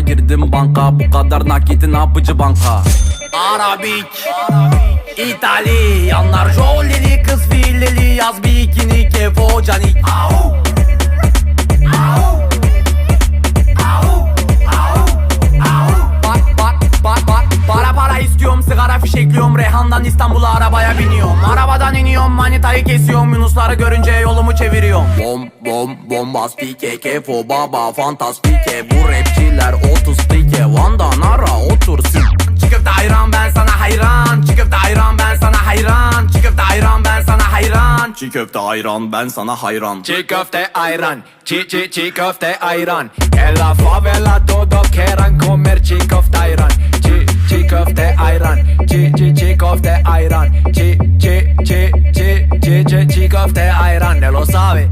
girdim banka. Bu kadar nakiti ne yapıcı banka? Arabik İtalyanlar jolili kız fileli Yaz bikini kefo canik sigara fişekliyorum Reyhan'dan İstanbul'a arabaya biniyorum. Arabadan iniyorum manitayı kesiyorum Yunusları görünce yolumu çeviriyorum. Bom bom bombastike kefo baba fantastike Bu rapçiler otustike Van'dan ara otursun Çıkıp da hayran ben sana hayran. Çıkıp da hayran ben sana hayran. Çıkıp da hayran ben sana hayran. Çiğ köfte hayran ben sana hayran. Çiğ köfte ayran Çiğ çiğ çiğ köfte ayran. En la favela todo çi çi çi köfte ayran. Çi çi çi çi çi çi çi köfte ayran. Ne lo sabe?